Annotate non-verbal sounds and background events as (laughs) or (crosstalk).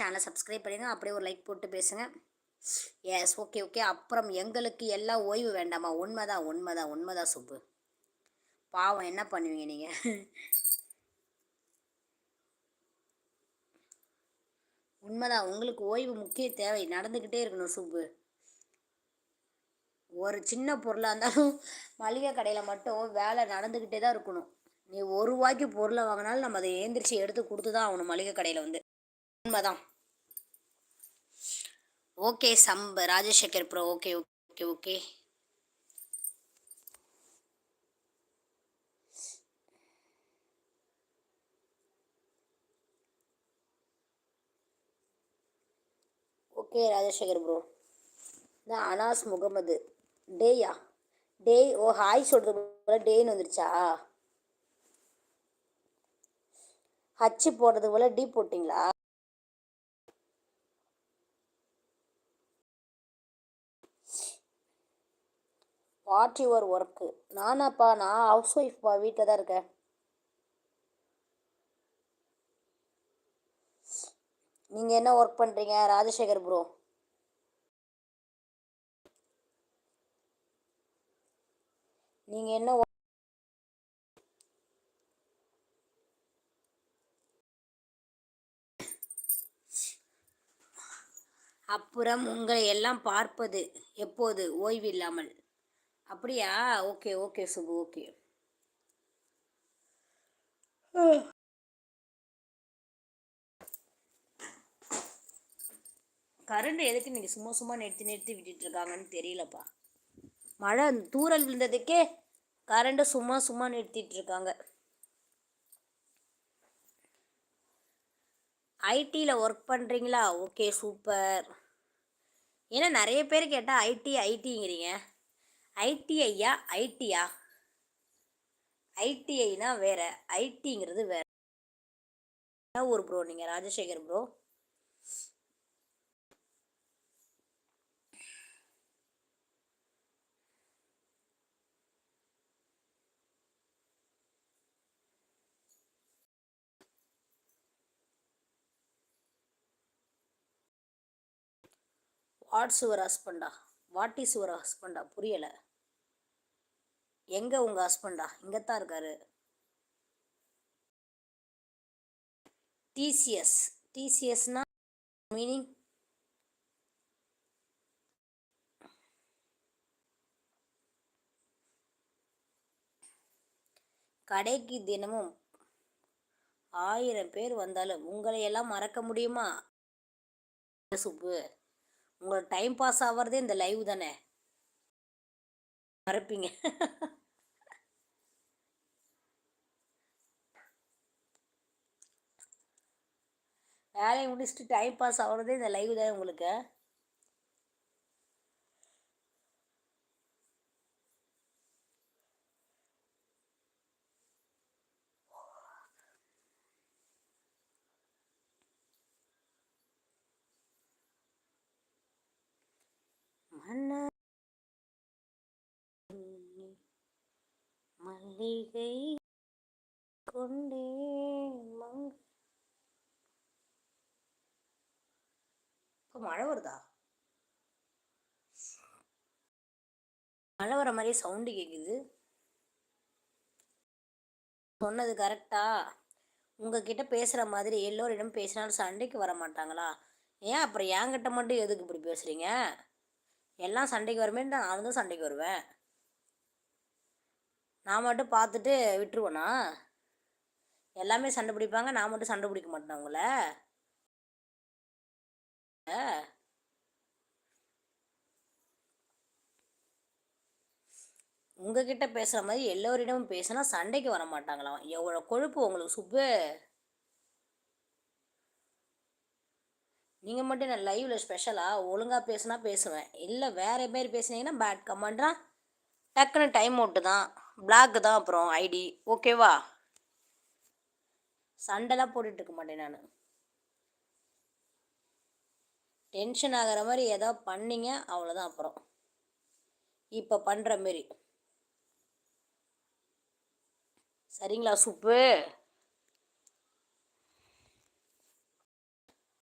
சேனலை சப்ஸ்கிரைப் பண்ணிடுங்க அப்படியே ஒரு லைக் போட்டு பேசுங்க. எஸ் ஓகே ஓகே அப்புறம் எங்களுக்கு எல்லாம் ஓய்வு வேண்டாமா? உண்மைதான் உண்மைதான் உண்மைதான் சுப்பு. பாவம் என்ன பண்ணுவீங்க நீங்கள் உண்மைதான் உங்களுக்கு ஓய்வு முக்கிய தேவை. நடந்துக்கிட்டே இருக்கணும் சுப்பு. ஒரு சின்ன பொருளாக இருந்தாலும் மளிகை கடையில் மட்டும் வேலை நடந்துக்கிட்டே தான் இருக்கணும். நீ ஒரு ரூபாய்க்கு பொருளை வாங்கினாலும் நம்ம அதை ஏந்திரிச்சு எடுத்து கொடுத்து தான் ஆகணும் மளிகை கடையில் வந்து. உண்மைதான் ஓகே சம்ப Rajasekhar bro okay okay okay. Okay Rajasekhar bro நான் அனாஸ் முகமது. டேயா? டேய் ஓ ஹாய் சொல்கிறது போல டேன்னு வந்துருச்சா? ஹச்சு போடுறது போல் டி போட்டிங்களா? What your work. நானாப்பா நான் ஹவுஸ் ஒய்ஃப்பா வீட்டில் தான் இருக்கேன். நீங்கள் என்ன ஒர்க் பண்ணுறீங்க ராஜசேகர் ப்ரோ நீங்கள் என்ன அப்புறம் உங்களை எல்லாம் பார்ப்பது எப்போது? ஓய்வு இல்லாமல். அப்படியா? Okay okay Subu okay. Current எதுக்கு நீங்கள் சும்மா சும்மா நிறுத்தி நிறுத்தி விட்டுட்டு இருக்காங்கன்னு தெரியலப்பா. மழை தூரல் விழுந்ததுக்கே கரண்ட்டை சும்மா சும்மா நிறுத்திட்டு இருக்காங்க. ஐடியில் ஒர்க் பண்ணுறீங்களா ஓகே சூப்பர் ஏன்னா நிறைய பேர் கேட்டால் ஐடி ஐடிங்கிறீங்க. ஐடிஐயா ஐடியா ஐடிஐனா வேறு. ஐடிங்கிறது வேற. என்ன ஊர் ப்ரோ நீங்கள் ராஜசேகர் ப்ரோ வாட்ஸ் யுவர் ஹஸ்பண்டா வாட் இஸ் யுவர் ஹஸ்பண்டா புரியலை. எங்கே உங்கள் ஹஸ்பண்டா இங்கே தான் இருக்காரு டிசிஎஸ் டிசிஎஸ்னா மீனிங் கடைக்கு தினமும் ஆயிரம் பேர் வந்தாலும் உங்களை எல்லாம் மறக்க முடியுமா? சுப்பு உங்களோட டைம் பாஸ் ஆகிறதே இந்த லைவ் தானே? மறப்பீங்க. (laughs) வேலையை முடிச்சுட்டு டைம் பாஸ் ஆகிறதே இந்த லைவ் தான் உங்களுக்கு. மல்லிகை கொண்டே மங்க மழை வருதா? மழை வர மாதிரி சவுண்டு கேட்குது சொன்னது கரெக்டா உங்ககிட்ட பேசுகிற மாதிரி எல்லோரிடம் பேசினாலும் சண்டைக்கு வர மாட்டாங்களா? ஏன் அப்புறம் என்கிட்ட மட்டும் எதுக்கு இப்படி பேசுகிறீங்க எல்லாம் சண்டைக்கு வருமே நான் தான் சண்டைக்கு வருவேன். நான் மட்டும் பார்த்துட்டு விட்டுருவேனா? எல்லாமே சண்டை பிடிப்பாங்க நான் மட்டும் சண்டை பிடிக்க மாட்டேன் அவங்கள உங்ககிட்ட பேசுகிற மாதிரி எல்லோரிடமும் பேசினா சண்டைக்கு வர மாட்டாங்களாம். எவ்வளோ கொழுப்பு உங்களுக்கு சுப்பு? நீங்கள் மட்டும் நான் லைவில் ஸ்பெஷலாக ஒழுங்காக பேசுனா பேசுவேன். இல்லை வேறு பேர் பேசுனீங்கன்னா பேட் கமெண்ட்னா டக்குன்னு டைம் அவுட்டு தான். பிளாக்கு தான் அப்புறம் ஐடி ஓகேவா சண்டைலாம் போட்டுட்டு இருக்க மாட்டேன் நான். டென்ஷன் ஆகிற மாதிரி ஏதோ பண்ணிங்க அவ்வளோதான் அப்புறம். இப்போ பண்ணுற மாரி. சரிங்களா சூப்பு?